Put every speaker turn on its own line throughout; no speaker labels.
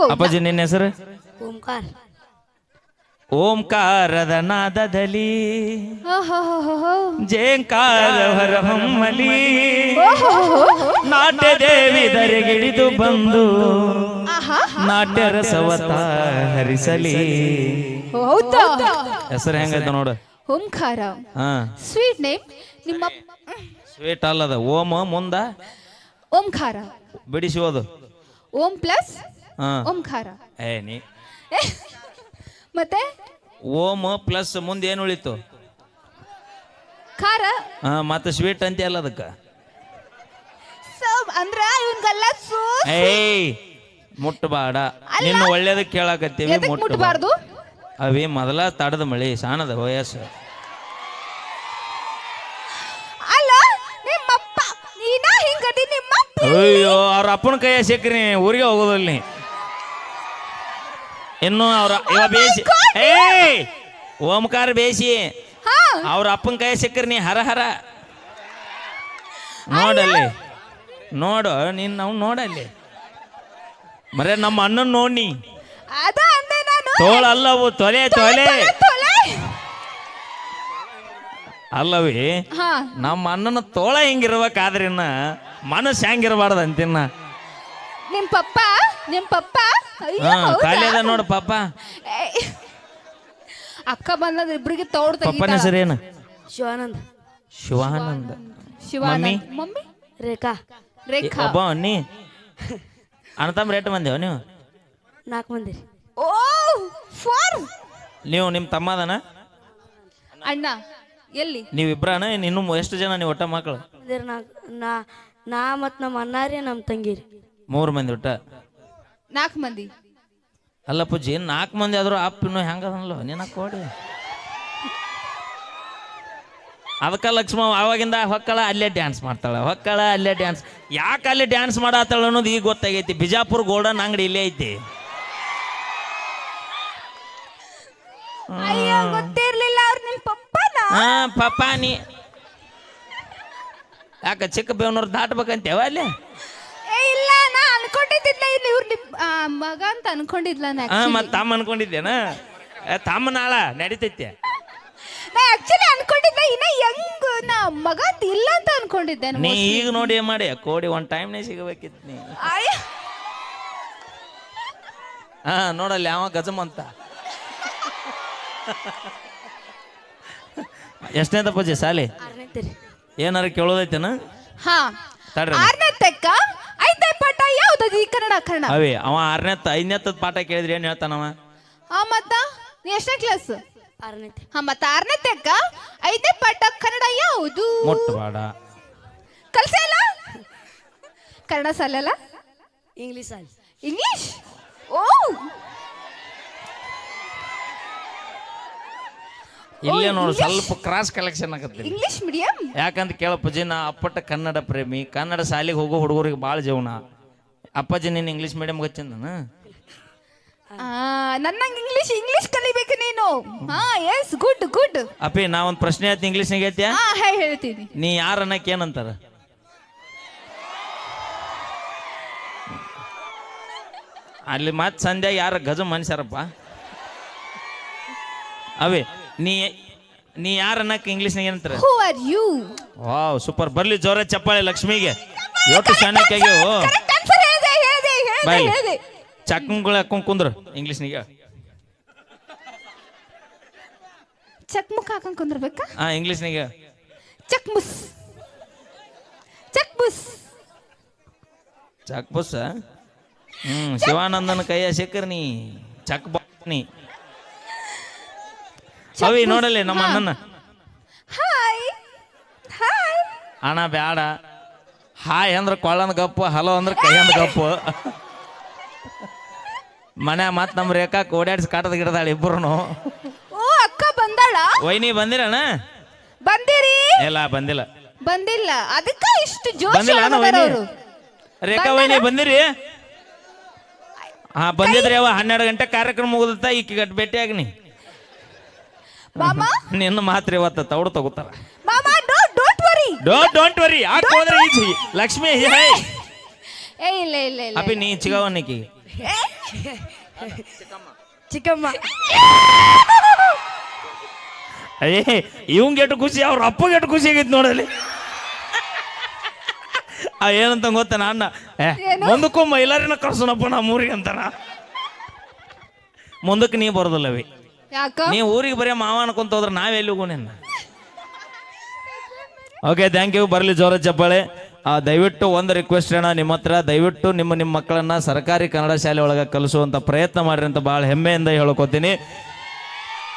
ಗೋವಿಂದ
ಅಪ್ಪಾಜಿ ನಿನ್ನ ಹೆಸರು?
ಓಂಕಾರ
ಓಂಕಾರದ ನಾದದಲ್ಲಿ
ಓಹೋಹೋಹೋ.
ಜೇಂಕಾರ ಹೊರಹೊಮ್ಮಲಿ ನಾಟ್ಯ ದೇವಿ ದರೆಗಿಳಿದು ಬಂದು
ಆಹಾ.
ನಾಟ್ಯ ರಸವತ ಹರಿಸಲಿ. ಹೆಸರು ಹೆಂಗೈತ ನೋಡು.
ಓಂಕಾರ.
ಹಾ.
ಸ್ವೀಟ್ ನೇಮ್ ನಿಮ್ಮ
ಸ್ವೀಟ್ ಅಲ್ಲದ. ಓಮ ಮುಂದ?
ಓಂಕಾರ.
ಬಿಡಿಸುವುದು
ಓಂ ಪ್ಲಸ್
ಹಾ.
ಓಂಕಾರ.
ಏ ನೀ
ಏ, ಮತ್ತೆ?
ಓಮ್ ಪ್ಲಸ್ ಮುಂದೆ ಏನು ಉಳಿತು?
ಖಾರ.
ಹಾ ಮತ್ತೆ ಸ್ವೀಟ್ ಅಂತ ಅಲ್ಲ ಅದಕ್ಕೆ.
ಅಂದ್ರ ಇವನ್ಗೆಲ್ಲ ಸೋ
ಏಯ್ ಮುಟ್ಟಬಾಡ ನಿನ್ನ ಒಳ್ಳೇದಕ್ಕೆ ಕೇಳಾಕತ್ತೀವಿ
ಎದಕ್
ಮುಟ್ಟಬಾರ್ದು ಅವೇ ಮೊದಲ ತಡದ ಮಳಿ ಸಾಣದ ವಯಸ್ಸು.
ಅಲ್ಲ ನಿಮ್ಮಪ್ಪ ನೀನ ಹಿಂಗದಿ ನಿಮ್ಮಪ್ಪ
ಅಯ್ಯೋ ಅವ್ರ ಅಪ್ಪನ ಕೈಯ ಸಿಕ್ಕ್ರಿ ಊರಿಗೆ ಹೋಗೋದಲ್ಲಿ ಇನ್ನು ಅವ್ರ ಇವ ಬೇಸಿ ಏ ಓಂಕಾರ ಬೇಸಿ. ಅವ್ರ ಅಪ್ಪನ ಕೈ ಸಿಕ್ಕ್ರಿ ನೀ ಹರ ಹರ. ನೋಡಲ್ಲಿ. ನೋಡು ನೀನ್ ನಾವು ನೋಡಲ್ಲಿ. ಬರೇ ನಮ್ಮ ಅಣ್ಣನ್ ನೋಡಿ ತೋಳಲ್ಲವು ತೊಲೆ ತೊಲೆ. ಅಲ್ಲವಿ ನಮ್ಮ ಅಣ್ಣನ ತೋಳ ಹೆಂಗಿರ್ಬೇಕಾದ್ರಿನ್ನ ಮನಸ್ಸು ಹೆಂಗಿರ್ಬಾರ್ದು ಅಂತಿನ್ನ
ನಿಮ್ ಪಪ್ಪ ನಿಮ್ ಪಪ್ಪ.
ಹಾ? ಖಾಲಿ ಅದ ನೋಡು ಪಾಪ.
ಅಕ್ಕ ಬಂದದ ಇಬ್ರಿಗೆ ತೋಡ್
ಪಪ್ಪನ ಹೆಸರು ಏನು?
ಶಿವಾನಂದ್.
ಶಿವಾನಂದ.
ಶಿವಾನಂದ್. ಮಮ್ಮಿ?
ರೇಖಾ.
ರೇಖಾ.
ಒಬ್ಬ ನೀ? ಅಣ್ಣತಮ್ಮ ರೇಟ್ ಬಂದೇವ ನೀವು?
ನಾಲ್ಕು ಮಂದಿ. ರೀ
ಓ ಫೋರ್?
ನೀವು ನಿಮ್ಮ ತಮ್ಮ ಅದನ
ಅಣ್ಣ ಎಲ್ಲಿ?
ನೀವಿಬ್ರಾನ? ಇನ್ನು ಎಷ್ಟು ಜನ ನೀವು ಒಟ್ಟ ಮಕ್ಕಳು
ಇದ್ರ ನಾ ನಾ ನಾ ಮತ್ತು ನಮ್ಮ ಅಣ್ಣಾರಿ ನಮ್ಮ ತಂಗಿ ರೀ
ಮೂರು ಮಂದಿ ಒಟ್ಟ.
ನಾಲ್ಕು ಮಂದಿ.
ಅಲ್ಲ ಪೂಜಿ ನಾಲ್ಕು ಮಂದಿ ಆದರೂ ಅಪ್ಪ ಇನ್ನೂ ಹೆಂಗದನಲ್ಲ ನಿನ್ನ ಕೋಡಿ. ಅದಕ್ಕೆ ಲಕ್ಷ್ಮ ಅವಾಗಿಂದ ಹೊಕ್ಕಳ ಅಲ್ಲೇ ಡ್ಯಾನ್ಸ್ ಮಾಡ್ತಾಳೆ. ಹೊಕ್ಕಳ ಅಲ್ಲೇ ಡ್ಯಾನ್ಸ್ ಯಾಕೆ ಅಲ್ಲೇ ಡ್ಯಾನ್ಸ್ ಮಾಡತ್ತಾಳ ಅನ್ನೋದು ಈಗ ಗೊತ್ತಾಗೈತಿ. ಬಿಜಾಪುರ ಗೋಲ್ಡನ್ ಅಂಗಡಿ ಇಲ್ಲೇ ಐತಿ.
ಪಪ್ಪನ?
ನೀ ಯಾಕ ಚಿಕ್ಕ ಬೇವನವ್ರು ದಾಟ್ಬೇಕಂತೇವ ಅಲ್ಲಿ?
ಅನ್ಕೊಂಡಿದ್ದಿಲ್ಲ ಇಲ್ಲಿ ಇವ್ರು ನಿಮ್ ಆ, ಮಗ ಅಂತ ಅನ್ಕೊಂಡಿದ್ಲ ನಾ
ಹಾ ಮತ್ ತಮ್ಮ ಅನ್ಕೊಂಡಿದ್ದೇನ? ಏ, ತಮ್ಮ ನಾಳ ನಡೀತೈತೆ.
ಆಕ್ಚುಲಿ ಅನ್ಕೊಂಡಿದ್ದೆ ಇನ್ನ ಹೆಂಗ್ ನಾ ಮಗ ಅಂತ ಇಲ್ಲ ಅಂತ ಅನ್ಕೊಂಡಿದ್ದೆ ನಾನು
ನೀ ಈಗ ನೋಡಿ ಏನ್ ಮಾಡಿ ಕೋಡಿ ಒಂದ್ ಟೈಮ್ನೇ ಸಿಗಬೇಕಿತ್ತು ನೀ.
ಅಯ್ಯ.
ಹಾ ನೋಡಲ್ಲ ಯಾವ ಗಜಮ್ ಅಂತ. ಎಷ್ಟನೇದ ಪೂಜೆ ಸಾಲಿ? ಏನಾರ ಕೇಳೋದೈತೇನ?
ಹಾ.
ತಡ್ರಿ
ಆರನೇ ತೆಕ್ಕ? ಈ ಕನ್ನಡ ಕನ್ನಡ
ಅವೇ ಅವ ಆರನೇ ಐದನೇತ್ತದ ಪಾಠ ಕೇಳಿದ್ರೆ ಏನ್ ಹೇಳ್ತಾನವ
ಹಾ ಮತ್ತ? ನೀ ಎಷ್ಟನೇ ಕ್ಲಾಸ್
ಆರನೇ
ಹಾ ಮತ್ತ ಆರನೇ ಅಕ್ಕ ಐದನೇ ಪಾಠ ಕನ್ನಡ ಯಾವುದು?
ಬಾಡ
ಕಲ್ಸಲ್ಲ ಕನ್ನಡ ಸಾಲಲ್ಲ
ಇಂಗ್ಲಿಷ್ ಅಲ್ಲಿ
ಇಂಗ್ಲಿಷ್ ಓ!
ಇಲ್ಲೇ ನೋಡು ಸ್ವಲ್ಪ ಕ್ರಾಸ್ ಕಲೆಕ್ಷನ್ ಆಗತ್ತೆ
ಇಂಗ್ಲಿಷ್ ಮೀಡಿಯಂ
ಯಾಕಂತ ಕೇಳಪ್ಪ ಅಪ್ಪಾಜಿ ನಾ ಅಪ್ಪಟ ಕನ್ನಡ ಪ್ರೇಮಿ ಕನ್ನಡ ಶಾಲೆಗೆ ಹೋಗೋ ಹುಡುಗರಿಗೆ ಭಾಳ ಜೀವನ. ಅಪ್ಪಾಜಿ ನೀನು ಇಂಗ್ಲೀಷ್ ಮೀಡಿಯಂ ಹಚ್ಚಿಂದನ
ನನ್ನಂಗೆ ಇಂಗ್ಲಿಷ್ ಇಂಗ್ಲಿಷ್ ಕಲಿಬೇಕು ನೀನು. ಹಾ ಎಸ್ ಗುಡ್ ಗುಡ್
ಅಪ್ಪಿ ನಾ ಒಂದು ಪ್ರಶ್ನೆ ಹೇಳ್ತೀನಿ ಇಂಗ್ಲೀಷ್ನಾಗ ಹೇಳ್ತೀಯಾ?
ಹಾ ಹೇ ಹೇಳ್ತೀನಿ.
ನೀ ಯಾರು ಅನ್ನಕ್ಕೆ ಏನಂತಾರ ಅಲ್ಲಿ ಮತ್ ಸಂಧ್ಯಾ ಯಾರ ಗಜ ಮನುಷ್ಯರಪ್ಪ? ಅವೇ ನೀ ನೀ ಯಾರ ಅನ್ನಕ್ಕೆ ಇಂಗ್ಲೀಷ್ನಾಗ ಏನಂತಾರ?
Who are you
wow super ಬರ್ಲಿ ಜೋರ ಚಪ್ಪಾಳೆ ಲಕ್ಷ್ಮಿಗೆ. ಎಷ್ಟು ಶಾಣಕ್ಯಾಗ್ಯವು ಬಾಯ್.
ಹೇಳಿದೆ
ಚಕ್ಕಂಗಳು ಹಾಕೊಂಡ್ ಕುಂದ್ರು ಇಂಗ್ಲೀಷ್ನಿಗೆ.
ಚಕ್ ಮುಖ ಹಾಕೊಂಡ್ ಕುಂದ್ರಬೇಕಾ?
ಹಾ ಇಂಗ್ಲೀಷ್ನಾಗ.
ಚಕ್ ಮುಸ್ ಚಕ್ ಬುಸ್
ಚಕ್ ಬಸ್ ಹ್ಮ್ ಶಿವಾನಂದನ ಕೈಯ ಶೇಖರ್ ನೀ ಚಕ್ ನೀ. ಅವಿ ನೋಡಲಿ ನಮ್ಮ ಅಣ್ಣನ.
ಹಾಯ್. ಹಾಯ್.
ಅಣ್ಣ ಬ್ಯಾಡ. ಹಾಯ್ ಅಂದ್ರೆ ಕೊಳ್ಳನ ಗಪ್ಪು ಹಲೋ ಅಂದ್ರೆ ಕೈಯನ ಗಪ್ಪು. ಮನೆ ಮತ್ ನಮ್ ರೇಖಾ ಓಡಾಡಿಸಿ ಕಾಟದ ಗಿಡದಾಳ ಇಬ್ಬರು
ಓ ಅಕ್ಕ ಬಂದಾಳ?
ವೈನಿ ಬಂದಿರಣ
ಬಂದಿರಿ?
ಇಲ್ಲ ಬಂದಿಲ್ಲ.
ಬಂದಿಲ್ಲ. ಅದಕ್ಕ ಇಷ್ಟು ಜೋಶ್
ಬಂದಿಲ್ಲ ಅಣ್ಣ ವೈನಿ
ಅವ್ರು
ರೇಖಾ ವೈನಿ ಬಂದಿರಿ? ಹಾ ಬಂದಿದ್ರಿ ಅವ. ಹನ್ನೆರಡು ಗಂಟೆ ಕಾರ್ಯಕ್ರಮ ಮುಗಿದತ್ತ ಈಕಿ ಗಟ್ ಭೇಟಿಯಾಗಿ ನೀ
ಮಾಮ?
ನಿನ್ನ ಮಾತ್ರ ಇವತ್ತ ತೌಡು ತಗೋತಾರ.
ಮಾಮ don't don't worry.
Don't don't worry. ಯಾಕೆ ಹೋದ್ರೆ ಈಜಿ ಲಕ್ಷ್ಮಿ ಹೇ.
ಏ ಇಲ್ಲ ಇಲ್ಲ ಇಲ್ಲ
ಅಪ್ಪಿ ನೀ ಚಿಗವನಿಕಿ
ಏ,
ಚಿಕ್ಕಮ್ಮ.
ಅಯ್ಯೇ ಇವಂಗೆ ಎಷ್ಟು ಖುಷಿ ಅವ್ರ ಅಪ್ಪಗೆ ಎಷ್ಟು ಖುಷಿ ಆಗೈತೆ ನೋಡಲಿ ಆ ಏನಂತ ಗೊತ್ತ ಅಣ್ಣ ಮುಂದಕ್ಕೂ ಮೈಲಾರಿನ ಕರ್ಸೋಣಪ್ಪ ನಮ್ಮ ಊರಿಗೆ ಅಂತಾನ ಮುಂದಕ್ಕೆ ನೀ ಬರೋದಿಲ್ಲವಿ ನೀ ಊರಿಗೆ ಬರೀ ಮಾವ ಅನ್ಕೊಂತ ಹೋದ್ರೆ ನಾವೆಲ್ಲಿ ಹೋಗೋಣ ಓಕೆ ಥ್ಯಾಂಕ್ ಯು ಬರಲಿ ಜೋರ ಚಪ್ಪಾಳೆ. ಆ, ದಯವಿಟ್ಟು ಒಂದು ರಿಕ್ವೆಸ್ಟ್ ಅಣ್ಣ ನಿಮ್ಮ ಹತ್ರ. ದಯವಿಟ್ಟು ನಿಮ್ಮ ನಿಮ್ಮ ಮಕ್ಕಳನ್ನ ಸರ್ಕಾರಿ ಕನ್ನಡ ಶಾಲೆ ಒಳಗೆ ಕಲಿಸುವಂಥ ಪ್ರಯತ್ನ ಮಾಡ್ರಿ ಅಂತ ಭಾಳ ಹೆಮ್ಮೆಯಿಂದ ಹೇಳ್ಕೊತೀನಿ.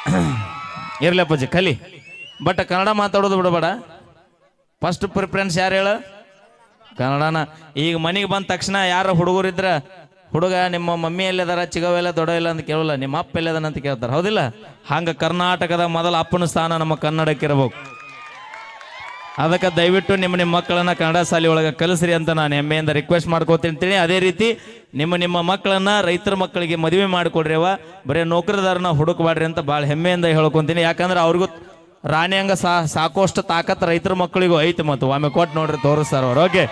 ಇರ್ಲಪ್ಪಜ್ಜಿ ಕಲಿ. ಬಟ್ ಕನ್ನಡ ಮಾತಾಡೋದು ಬಿಡಬೇಡ. ಫಸ್ಟ್ ಪ್ರಿಫರೆನ್ಸ್ ಯಾರು ಹೇಳು? ಕನ್ನಡನ. ಈಗ ಮನೆಗೆ ಬಂದ ತಕ್ಷಣ ಯಾರ ಹುಡುಗರಿದ್ರ ಹುಡುಗ ನಿಮ್ಮ ಮಮ್ಮಿ ಎಲ್ಲದಾರ? ಚಿಗವೆಲ್ಲ ದೊಡ್ಡ ಇಲ್ಲ ಅಂತ ಕೇಳಲ್ಲ. ನಿಮ್ಮ ಅಪ್ಪ ಎಲ್ಲದಾನ ಅಂತ ಕೇಳ್ತಾರೆ. ಹೌದಿಲ್ಲ? ಹಂಗ ಕರ್ನಾಟಕದ ಮೊದಲ ಅಪ್ಪನ ಸ್ಥಾನ ನಮ್ಮ ಕನ್ನಡಕ್ಕೆ ಇರಬೇಕು. ಅದಕ್ಕೆ ದಯವಿಟ್ಟು ನಿಮ್ಮ ನಿಮ್ಮ ಮಕ್ಕಳನ್ನ ಕನ್ನಡ ಶಾಲೆ ಒಳಗೆ ಕಲಿಸ್ರಿ ಅಂತ ನಾನು ಹೆಮ್ಮೆಯಿಂದ ರಿಕ್ವೆಸ್ಟ್ ಮಾಡ್ಕೋತಿರ್ತೀನಿ ಅದೇ ರೀತಿ ನಿಮ್ಮ ನಿಮ್ಮ ಮಕ್ಕಳನ್ನ ರೈತರ ಮಕ್ಕಳಿಗೆ ಮದುವೆ ಮಾಡಿಕೊಡ್ರಿ ಅವ ಬರೀ ನೌಕರದಾರನ ಹುಡುಕಬಾಡ್ರಿ ಅಂತ ಭಾಳ ಹೆಮ್ಮೆಯಿಂದ ಹೇಳ್ಕೊತೀನಿ. ಯಾಕಂದ್ರೆ ಅವ್ರಿಗೂ ರಾಣಿ ಹಂಗ ಸಾಕೋಷ್ಟು ತಾಕತ್ ರೈತರ ಮಕ್ಕಳಿಗೂ ಐತಿ ಮತ್ತು ಒಮ್ಮೆ ಕೊಟ್ಟು ನೋಡ್ರಿ ತೋರಿಸ್ತಾರ ಅವ್ರು. ಓಕೆ